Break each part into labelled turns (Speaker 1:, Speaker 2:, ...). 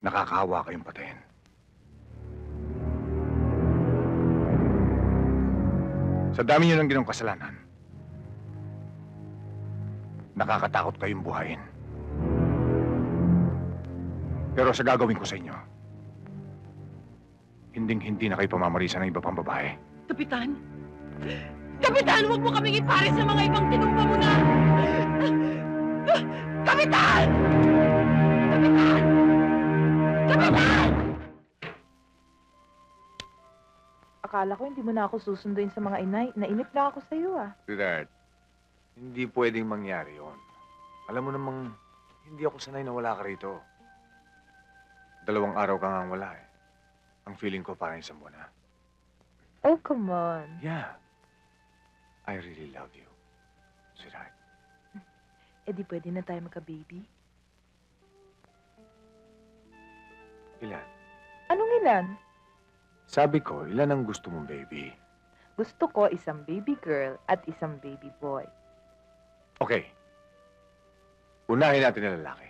Speaker 1: Nakakahawa kayong patayin. Sa dami niyo ng ginawang kasalanan, nakakatakot kayong buhayin. Pero sa gagawin ko sa inyo, hinding-hindi na kayo pamamarisa ng iba pang babae.
Speaker 2: Kapitan? Kapitan, huwag mo kaming ipares sa mga ibang tinumpa mo na! Kapitan! Kapitan!
Speaker 3: Akala ko hindi mo na ako susunduin sa mga inay. Nainip na ako sa iyo ah.
Speaker 1: Sweetheart, hindi pwedeng mangyari yon. Alam mo namang, hindi ako sanay na wala ka rito. Dalawang araw ka nga wala eh. Ang feeling ko parang isang buwan na.
Speaker 3: Oh, come on.
Speaker 1: Yeah. I really love you. Sweetheart.
Speaker 3: Eh di pwede na tayo magka-baby.
Speaker 1: Ilan?
Speaker 3: Anong ilan?
Speaker 1: Sabi ko, ilan ang gusto mong baby?
Speaker 3: Gusto ko isang baby girl at isang baby boy.
Speaker 1: Okay. Unahin natin ang lalaki.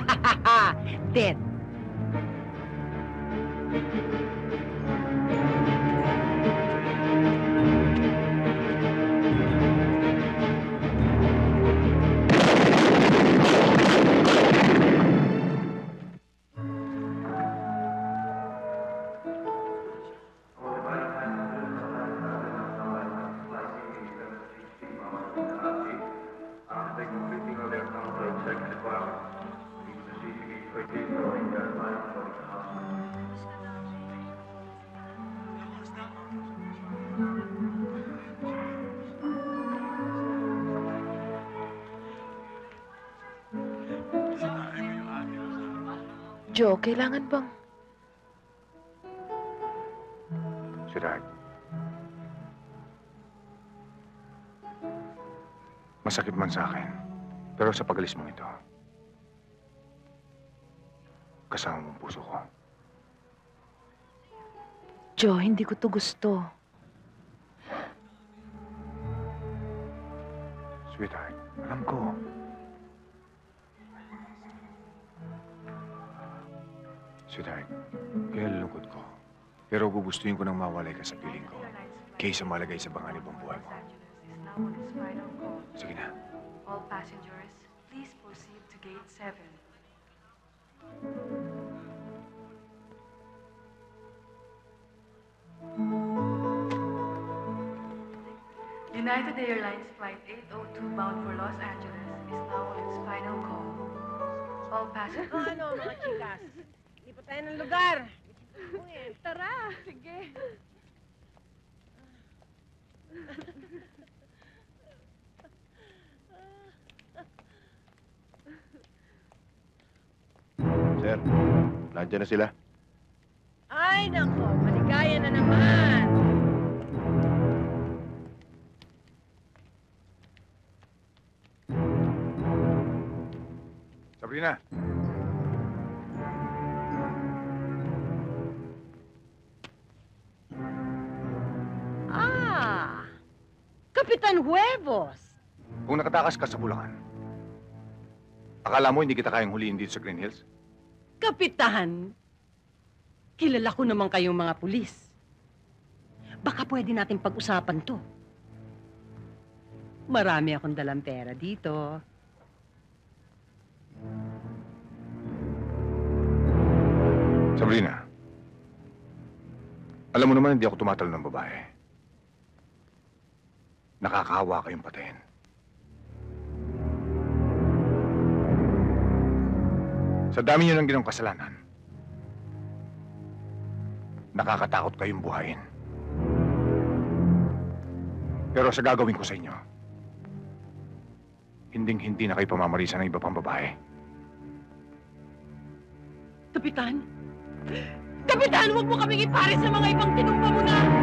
Speaker 2: Dead.
Speaker 3: Joe, kailangan bang...
Speaker 1: Sweetheart. Masakit man sa akin. Pero sa pagalis mong ito, kasama mong puso ko.
Speaker 3: Joe, hindi ko to gusto.
Speaker 1: Sweetheart, alam ko. Sweetheart, kinalulungkot ko. Pero gugustuhin ko nang mawalay ka sa piling ko. Kaysa malagay sa banganib ang buhay mo. Sige na.
Speaker 4: All passengers, please proceed to gate 7. United Airlines Flight 802 bound for Los Angeles is now on its final call. All passengers...
Speaker 2: Ano, mga chikas? Hindi pa tayo ng lugar. Tara. Sige.
Speaker 5: Sir, nandiyan na sila.
Speaker 2: Ay, nako. Maligaya na naman.
Speaker 1: Sabrina!
Speaker 2: Ah! Kapitan Huevos!
Speaker 1: Kung nakatakas ka sa Bulacan, akala mo hindi kita kayang huliin dito sa Green Hills?
Speaker 2: Kapitan! Kilala ko naman kayong mga pulis. Baka pwede natin pag-usapan to. Marami akong dalang pera dito.
Speaker 1: Sabrina, alam mo naman hindi ako tumatalo ng babae. Nakakahawa kayong patayin. Sa dami niyo ng ginawang kasalanan, nakakatakot kayong buhayin. Pero sa gagawin ko sa inyo, hinding-hindi na kayo pamamarisa ng iba pang babae.
Speaker 2: Kapitan! Kapitan, huwag mo kaming ipare sa mga ibang tinumpa mo na!